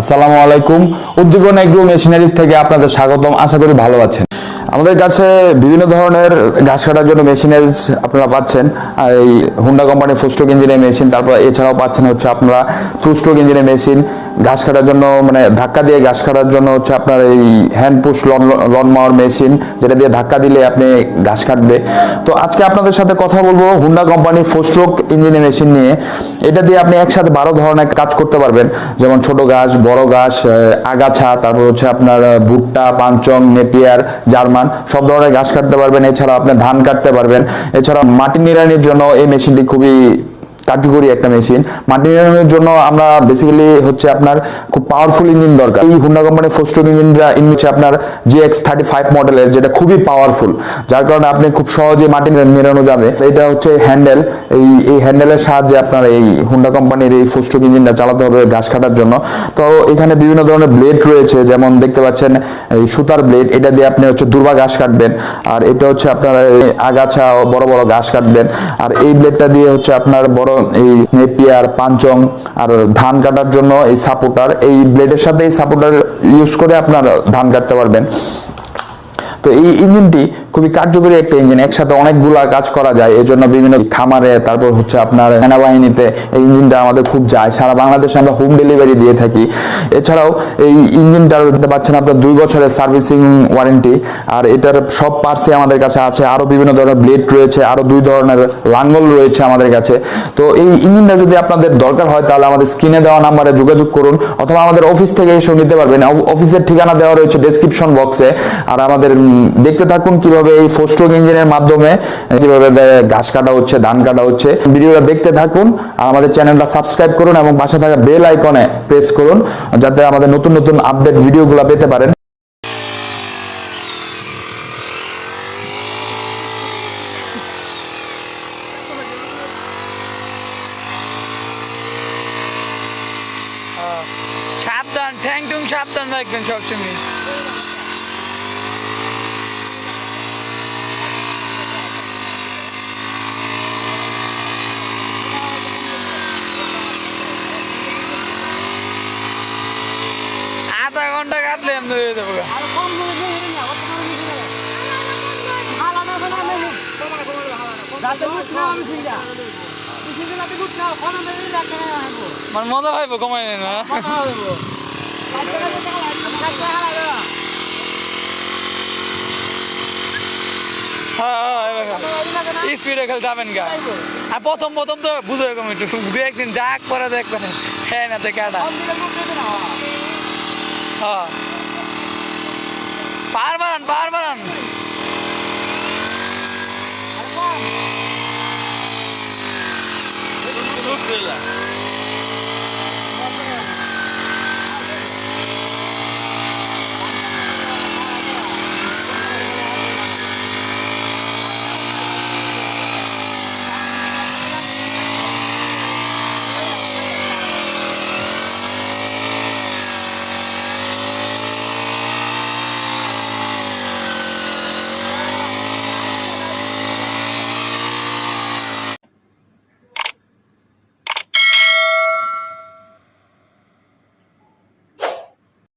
আসসালামু আলাইকুম। উদ্দীপন agro machineries থেকে আপনাদের স্বাগতম। আশা করি ভালো আছেন। আমাদের কাছে বিভিন্ন ধরনের ঘাস কাটার জন্য মেশিনারিজ আপনারা পাচ্ছেন। এই হুন্ডা কোম্পানির ফুস্ট্রোক ইঞ্জিনের মেশিন, তারপর এছাড়াও পাচ্ছেন হচ্ছে আপনারা ফুস্ট্রোক ইঞ্জিনের মেশিন। ঘাস কাটার জন্য মানে ধাক্কা দিয়ে ঘাস কাটার জন্য হচ্ছে আপনার এই hand push lawn lawn mower machine যেটা দিয়ে ধাক্কা দিলে আপনি ঘাস কাটবে। তো আজকে আপনাদের সাথে কথা বলব হুন্ডা কোম্পানির ফোস্ট্রোক ইঞ্জিনের মেশিন নিয়ে। এটা দিয়ে আপনি একসাথে বারো ধরনের কাজ করতে পারবেন। যেমন ছোট ঘাস, বড় ঘাস আগাছা, তারপর হচ্ছে আপনার ভুট্টা পাঞ্চং নেপিয়ার, জার্মান, সব ধরনের ঘাস কাটতে পারবেন। এছাড়া আপনি ধান কাটতে পারবেন। এছাড়া মাটি নিড়ানির জন্য এই মেশিনটি খুবই কার্যকরী একটা মেশিন। মাটি নিড়ানোর জন্য আমরা বেসিক্যালি হচ্ছে আপনার খুব পাওয়ারফুল ইঞ্জিন দরকার। এই হুন্ডা কোম্পানির ফোস্ট্রোক ইঞ্জিনটা ইঞ্জিন হচ্ছে আপনার জিএক্স থার্টি ফাইভ মডেলের যেটা খুবই পাওয়ারফুল যার কারণে আপনি খুব সহজে মাটি নিড়ানো যাবে। এটা হচ্ছে হ্যান্ডেল এই এই হ্যান্ডেলের সাহায্যে আপনার এই হুন্ডা কোম্পানির এই ফোস্ট্রোক ইঞ্জিনটা চালাতে হবে ঘাস কাটার জন্য। তো এখানে বিভিন্ন ধরনের ব্লেড রয়েছে, যেমন দেখতে পাচ্ছেন এই সুতার ব্লেড এটা দিয়ে আপনি হচ্ছে দুর্বা ঘাস কাটবেন। আর এটা হচ্ছে আপনার আগাছা বড় বড় ঘাস কাটবেন। আর এই ব্লেডটা দিয়ে হচ্ছে আপনার বড় এই নেপিয়ার, পাঞ্চং আর ধান কাটার জন্য এই সাপোর্টার এই ব্লেডের সাথে এই সাপোর্টার ইউজ করে আপনার ধান কাটতে পারবেন। তো এই ইঞ্জিনটি খুবই কার্যকরী একটা ইঞ্জিন। একসাথে অনেকগুলা কাজ করা যায় এই জন্য বিভিন্ন খামারে, তারপর হচ্ছে আপনার সেনাবাহিনীতে এই ইঞ্জিনটা আমাদের খুব যায়। সারা বাংলাদেশে আমরা হোম ডেলিভারি দিয়ে থাকি। এছাড়াও এই ইঞ্জিনটার, দেখতে পাচ্ছেন আপনার, দুই বছরের সার্ভিসিং ওয়ারেন্টি, আর এটার সব পার্টসই আমাদের কাছে আছে। আরও বিভিন্ন ধরনের ব্লেড রয়েছে, আরও দুই ধরনের লাঙ্গল রয়েছে আমাদের কাছে। তো এই ইঞ্জিনটা যদি আপনাদের দরকার হয়, তাহলে আমাদের স্ক্রিনে দেওয়া নাম্বারে যোগাযোগ করুন, অথবা আমাদের অফিস থেকে এসে নিতে পারবেন। অফিসের ঠিকানা দেওয়া রয়েছে ডেসক্রিপশন বক্সে আর আমাদের দেখতে থাকুন কীভাবে এই ফোস্ট্রোক ইঞ্জিনের মাধ্যমে কীভাবে ঘাস কাটা হচ্ছে, ধান কাটা হচ্ছে। ভিডিওটা দেখতে থাকুন আর আমাদের চ্যানেলটা সাবস্ক্রাইব করুন এবং পাশে থাকা বেল আইকনে প্রেস করুন, যাতে আমাদের নতুন নতুন আপডেট ভিডিওগুলো পেতে পারেন। সাবধান ঠ্যাং টুং সাবধান রাখবেন সবসময়। আধা ঘণ্টা কাটলে আমি ধরে দেবো। আমার মজা পাইবো কমাই না? স্পিডে খেলে যাবেন গা। আর প্রথম প্রথম তো বুঝে এরকম একটু। দু একদিন যাক করে দেখবেন। হ্যাঁ না থেকে কাটা হ্যাঁ পার বাড়ান পার বাড়ান।